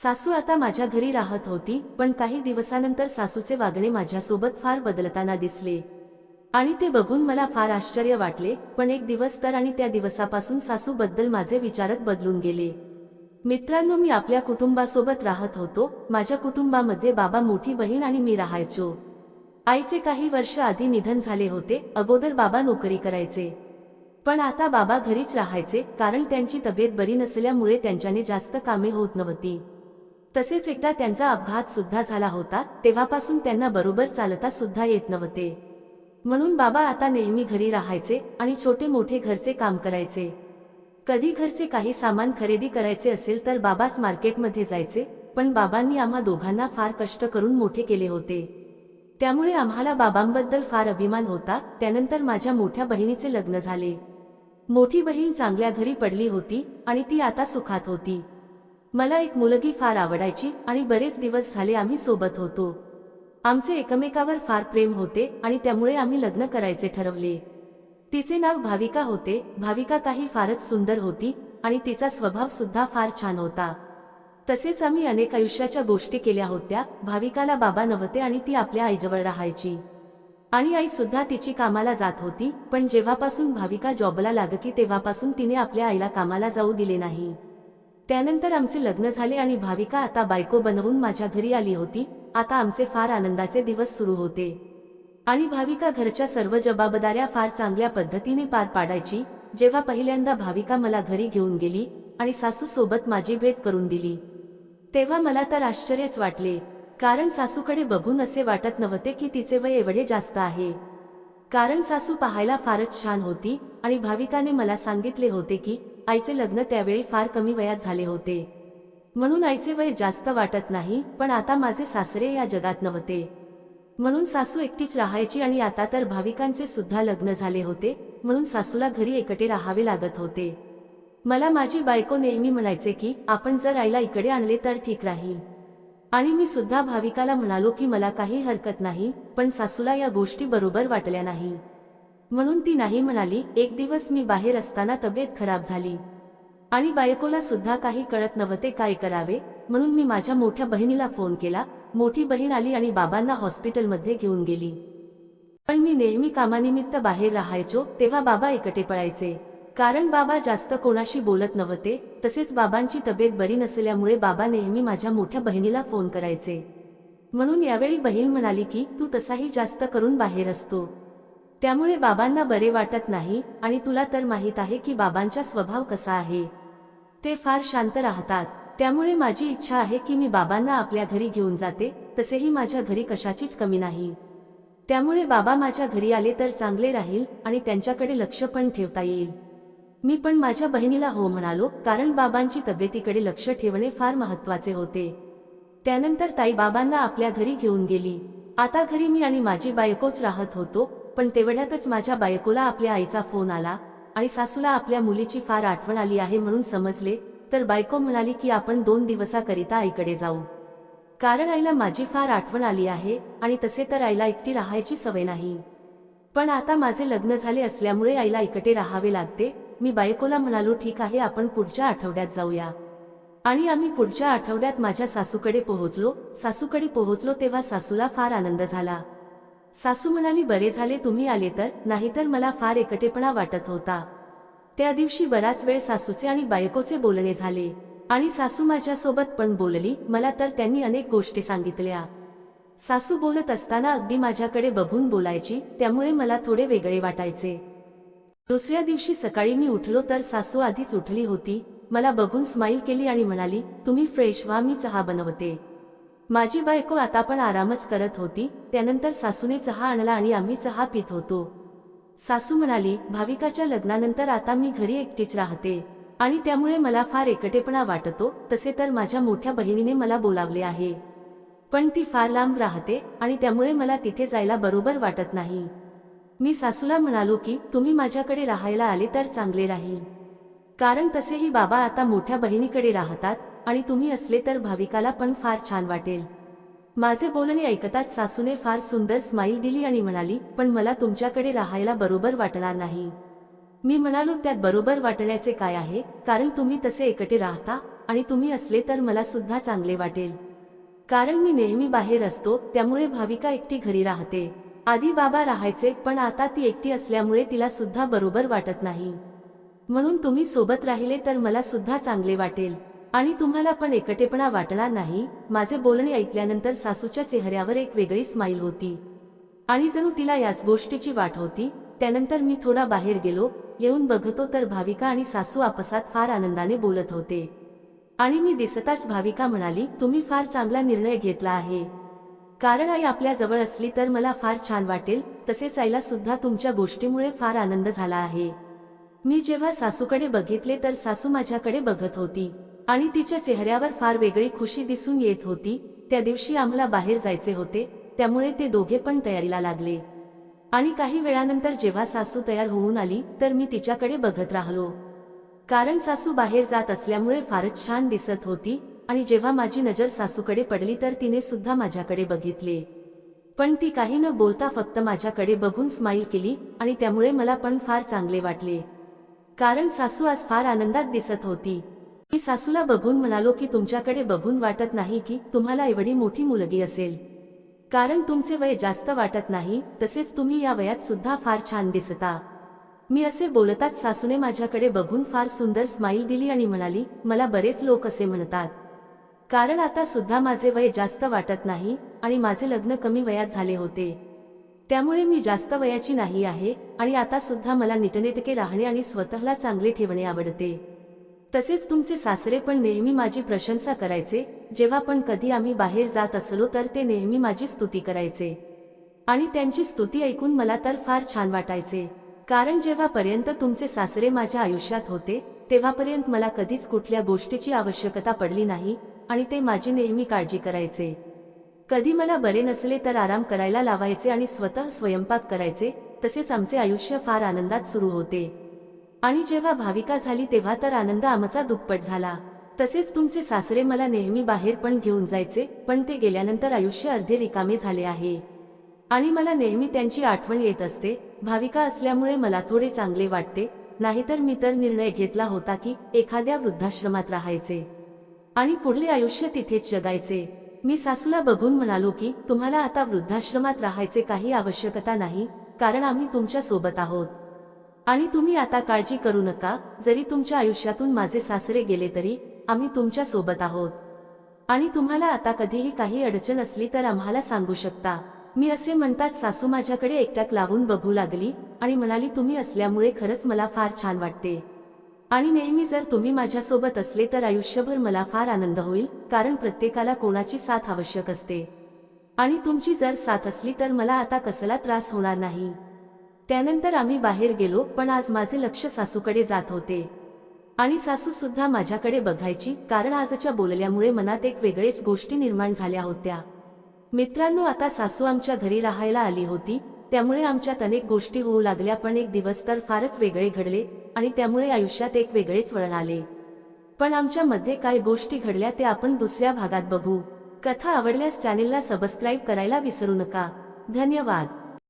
सासू आता माझ्या घरी राहत होती पण काही दिवसानंतर सासूचे वागणे माझ्यासोबत फार बदलताना दिसले. आणि ते बघून मला फार आश्चर्य वाटले पण एक दिवस तर आणि त्या दिवसापासून सासूबद्दल माझे विचारत बदलून गेले. मित्रांनो मी आपल्या कुटुंबासोबत राहत होतो माझ्या कुटुंबामध्ये बाबा मोठी बहीण आणि मी राहायचो. आईचे काही वर्ष आधी निधन झाले होते अगोदर बाबा नोकरी करायचे. पण आता बाबा घरीच राहायचे कारण त्यांची तब्येत बरी नसल्यामुळे त्यांच्याने जास्त कामे होत नव्हती. तसेच एकदा त्यांचा अपघात सुद्धा झाला होता तेव्हापासून त्यांना बरोबर चालता सुद्धा येत नव्हते. म्हणून बाबा आता नेहमी घरी राहायचे आणि छोटे मोठे घरचे काम करायचे. कधी घरचे काही सामान खरेदी करायचे असेल तर बाबाच मार्केटमध्ये जायचे पण बाबांनी आम्हा दोघांना फार कष्ट करून मोठे केले होते. त्यामुळे आम्हाला बाबांबद्दल फार अभिमान होता त्यानंतर माझ्या मोठ्या बहिणीचे लग्न झाले. मोठी बहीण चांगल्या घरी पडली होती आणि ती आता सुखात होती. मला एक मुलगी फार आवडायची आणि बरेच दिवस झाले आम्ही सोबत होतो. आमचे एकमेकावर फार प्रेम होते आणि त्यामुळे आम्ही लग्न करायचे ठरवले. तिचे नाव भाविका होते. भाविका काही फारच सुंदर होती आणि तिचा स्वभाव सुद्धा फार छान होता. तसेच आम्ही अनेक आयुष्याच्या गोष्टी केल्या होत्या. भाविकाला बाबा नव्हते आणि ती आपल्या आईजवळ राहायची. आणि आई सुद्धा तिची कामाला जात होती पण जेव्हापासून भाविका जॉबला लागकी तेव्हापासून तिने आपल्या आईला कामाला जाऊ दिले नाही. त्यानंतर आमचे लग्न झाले आणि भाविका आता बायको बनवून माझ्या घरी आली होती. आता आमचे फार आनंदाचे दिवस सुरू होते. आणि भाविका घरच्या सर्व जबाबदाऱ्या फार चांगल्या पद्धतीने पार पाडायची जेव्हा पहिल्यांदा भाविका मला घरी घेऊन गेली आणि सासू सोबत माझी भेट करून दिली. तेव्हा मला तर आश्चर्यच वाटले कारण सासूकडे बघून असे वाटत नव्हते की तिचे वय एवढे जास्त आहे. कारण सासू पाहायला फारच छान होती आणि भाविकाने मला सांगितले होते की आईचे लग्न त्यावेळी फार कमी वयात झाले होते. म्हणून आईचे वय जास्त वाटत नाही पण आता माझे सासरे या जगात नव्हते. म्हणून सासू एकटीच राहायची आणि आता तर भाविकांचे सुद्धा लग्न झाले होते म्हणून सासूला घरी एकटे राहावे लागत होते. मला माझी बायको नेहमी म्हणायचे की आपण जर आईला इकडे आणले तर ठीक राहील. आणि मी सुद्धा भाविकाला म्हणालो की मला काही हरकत नाही पण सासूला या गोष्टी बरोबर वाटल्या नाही. म्हणून ती नाही म्हणाली एक दिवस मी बाहेर असताना तब्येत खराब झाली. आणि बायकोला सुद्धा काही कळत नव्हते काय करावे म्हणून मी माझ्या मोठ्या बहिणीला फोन केला मोठी बहीण आली आणि बाबांना हॉस्पिटलमध्ये घेऊन गेली. पण मी नेहमी कामानिमित्त बाहेर राहायचो तेव्हा बाबा एकटे पळायचे. कारण बाबा जास्त कोणाशी बोलत नव्हते तसेच बाबांची तब्येत बरी नसल्यामुळे बाबा नेहमी माझ्या मोठ्या बहिणीला फोन करायचे. म्हणून यावेळी बहीण म्हणाली की तू तसाही जास्त करून बाहेर असतो. त्यामुळे बाबांना बरे वाटत नाही आणि तुला तर माहीत आहे की बाबांचा स्वभाव कसा आहे. ते फार शांत राहतात. त्यामुळे माझी इच्छा आहे की मी बाबांना आपल्या घरी घेऊन जाते तसेही माझ्या घरी कशाचीच कमी नाही. त्यामुळे बाबा माझ्या घरी आले तर चांगले राहील आणि त्यांच्याकडे लक्ष पण ठेवता येईल. मी पण माझ्या बहिणीला हो म्हणालो कारण बाबांची तब्येतीकडे लक्ष ठेवणे फार महत्त्वाचे होते. त्यानंतर ताई बाबांना आपल्या घरी घेऊन गेली. आता घरी मी आणि माझी बायकोच राहत होतो पण तेवढ्यातच माझ्या बायकोला आपल्या आईचा फोन आला आणि सासूला आपल्या मुलीची फार आठवण आली आहे म्हणून समजले तर बायको म्हणाली की आपण दोन दिवसाकरिता आईकडे जाऊ. कारण आईला माझी फार आठवण आली आहे आणि तसे तर आईला एकटी राहायची सवय नाही. पण आता माझे लग्न झाले असल्यामुळे आईला एकटे राहावे लागते मी बायकोला म्हणालो ठीक आहे आपण पुढच्या आठवड्यात जाऊया. आणि आम्ही पुढच्या आठवड्यात माझ्या सासूकडे पोहोचलो सासूकडे पोहोचलो तेव्हा सासूला फार आनंद झाला. सासू म्हणाली बरे झाले तुम्ही आले तर. नाहीतर मला फार एकटेपणा वाटत होता. त्या दिवशी बराच वेळ सासूचे आणि बायकोचे बोलणे झाले. आणि सासू माझ्यासोबत पण बोलली मला तर त्यांनी अनेक गोष्टी सांगितल्या. सासू बोलत असताना अगदी माझ्याकडे बघून बोलायची त्यामुळे मला थोडे वेगळे वाटायचे. दुसऱ्या दिवशी सकाळी मी उठलो तर सासू आधीच उठली होती. मला बघून स्माईल केली आणि म्हणाली तुम्ही फ्रेश व्हा मी चहा बनवते. माझी बायको आता पण आरामच करत होती. त्यानंतर सासूने चहा आणला आणि आम्ही चहा पित होतो. सासू म्हणाली भाविकाच्या लग्नानंतर आता मी घरी एकटीच राहते. आणि त्यामुळे मला फार एकटेपणा वाटतो. तसे तर माझ्या मोठ्या बहिणीने मला बोलावले आहे. पण ती फार लांब राहते आणि त्यामुळे मला तिथे जायला बरोबर वाटत नाही. मी सासूला म्हणालो की तुम्ही माझ्याकडे राहायला आले तर चांगले राहील. कारण तसेही बाबा आता मोठ्या बहिणीकडे राहतात. आणि तुम्ही असले तर भाविकाला पण फार छान वाटेल. माझे बोलणे ऐकताच सासूने फार सुंदर स्माईल दिली आणि म्हणाली पण मला तुमच्याकडे राहायला बरोबर वाटणार नाही. मी म्हणालो त्यात बरोबर वाटण्याचे काय आहे? कारण तुम्ही तसे एकटे राहता आणि तुम्ही असले तर मला सुद्धा चांगले वाटेल. कारण मी नेहमी बाहेर असतो त्यामुळे भाविका एकटी घरी राहते. आधी बाबा राहायचे पण आता ती एकटी असल्यामुळे तिला सुद्धा बरोबर वाटत नाही. म्हणून तुम्ही सोबत राहिले तर मला सुद्धा चांगले वाटेल. आणि तुम्हाला पण एकटेपणा वाटणार नाही माझे बोलणे ऐकल्यानंतर सासूच्या चेहऱ्यावर एक वेगळी स्माईल होती. आणि जणू तिला याच गोष्टीची वाट होती त्यानंतर मी थोडा बाहेर गेलो येऊन बघतो तर भाविका आणि सासू आपसात फार आनंदाने बोलत होते. आणि मी दिसताच भाविका म्हणाली तुम्ही फार चांगला निर्णय घेतला आहे. कारण आई आपल्या जवळ असली तर मला फार छान वाटेल तसेच आईला सुद्धा तुमच्या गोष्टीमुळे फार आनंद झाला आहे. मी जेव्हा सासूकडे बघितले तर सासू माझ्याकडे बघत होती. आणि तिच्या चेहऱ्यावर फार वेगळी खुशी दिसून येत होती. त्या दिवशी आम्हाला बाहेर जायचे होते त्यामुळे ते दोघे पण तयारीला लागले. आणि काही वेळानंतर जेव्हा सासू तयार होऊन आली तर मी तिच्याकडे बघत राहिलो. कारण सासू बाहेर जात असल्यामुळे फारच छान दिसत होती आणि जेव्हा माझी नजर सासूकडे पडली तर तिने सुद्धा माझ्याकडे बघितले. पण ती काही न बोलता फक्त माझ्याकडे बघून स्माईल केली आणि त्यामुळे मला पण फार चांगले वाटले. कारण सासू आज फार आनंदात दिसत होती. मी सासूला बघून म्हणालो की तुमच्याकडे बघून वाटत नाही की तुम्हाला एवढी मोठी मुलगी असेल. कारण तुमचे वय जास्त वाटत नाही तसेच तुम्ही या वयात सुद्धा फार छान दिसता. मी असे बोलताच सासूने माझ्याकडे बघून फार सुंदर स्माईल दिली आणि म्हणाली मला बरेच लोक असे म्हणतात. कारण आता सुद्धा माझे वय जास्त वाटत नाही आणि माझे लग्न कमी वयात झाले होते. त्यामुळे मी जास्त वयाची नाही आहे आणि आता सुद्धा मला नीटनेटके राहणे आणि स्वतःला चांगले ठेवणे आवडते. तसेच तुमचे सासरे पण नेहमी माझी प्रशंसा करायचे जेव्हा पण कधी आम्ही बाहेर जात असलो तर ते नेहमी माझी स्तुती करायचे. आणि त्यांची स्तुती ऐकून मला तर फार छान वाटायचे. कारण जेव्हापर्यंत तुमचे सासरे माझ्या आयुष्यात होते तेव्हापर्यंत मला कधीच कुठल्या गोष्टीची आवश्यकता पडली नाही आणि ते माझी नेहमी काळजी करायचे. कधी मला बरे नसले तर आराम करायला लावायचे आणि स्वतः स्वयंपाक करायचे तसेच आमचे आयुष्य फार आनंदात सुरू होते. आणि जेव्हा भाविका झाली तेव्हा तर आनंद आमचा दुप्पट झाला. तसेच तुमचे सासरे मला नेहमी बाहेर पण घेऊन जायचे पण ते गेल्यानंतर आयुष्य अर्धे रिकामे झाले आहे. आणि मला नेहमी त्यांची आठवण येत असते भाविका असल्यामुळे मला थोडे चांगले वाटते नाहीतर मी तर निर्णय घेतला होता की एखाद्या वृद्धाश्रमात राहायचे. आणि पुढले आयुष्य तिथेच जगायचे. मी सासूला बघून म्हणालो की तुम्हाला आता वृद्धाश्रमात राहायचे काही आवश्यकता नाही कारण आम्ही तुमच्यासोबत आहोत. आणि तुम्ही आता काळजी करू नका जरी तुमच्या आयुष्यातून माझे सासरे गेले तरी आम्ही तुमच्यासोबत आहोत. आणि तुम्हाला आता कधीही काही अडचण असली तर आम्हाला सांगू शकता. मी असे म्हणतात सासू माझ्याकडे एकट्याक लावून बघू लागली आणि म्हणाली तुम्ही असल्यामुळे खरंच मला फार छान वाटते. आणि नेहमी जर तुम्ही माझ्यासोबत असले तर आयुष्यभर मला फार आनंद होईल कारण प्रत्येकाला कोणाची साथ आवश्यक असते. आणि तुमची जर साथ असली तर मला आता कसला त्रास होणार नाही. त्यानंतर आम्ही बाहेर गेलो पण आज माझे लक्ष सासूकडे जात होते. आणि सासू सुद्धा माझ्याकडे बघायची कारण आजच्या बोलल्यामुळे मनात एक वेगळेच गोष्टी निर्माण झाल्या होत्या. मित्रांनो आता सासू आमच्या घरी राहायला आली होती त्यामुळे आमच्यात अनेक गोष्टी होऊ लागल्या पण एक दिवस तर फारच वेगळे घडले आणि त्यामुळे आयुष्यात एक वेगळेच वळण आले. पण आमच्यामध्ये काय गोष्टी घडल्या ते आपण दुसऱ्या भागात बघू. कथा आवडल्यास चॅनेलला सबस्क्राईब करायला विसरू नका. धन्यवाद.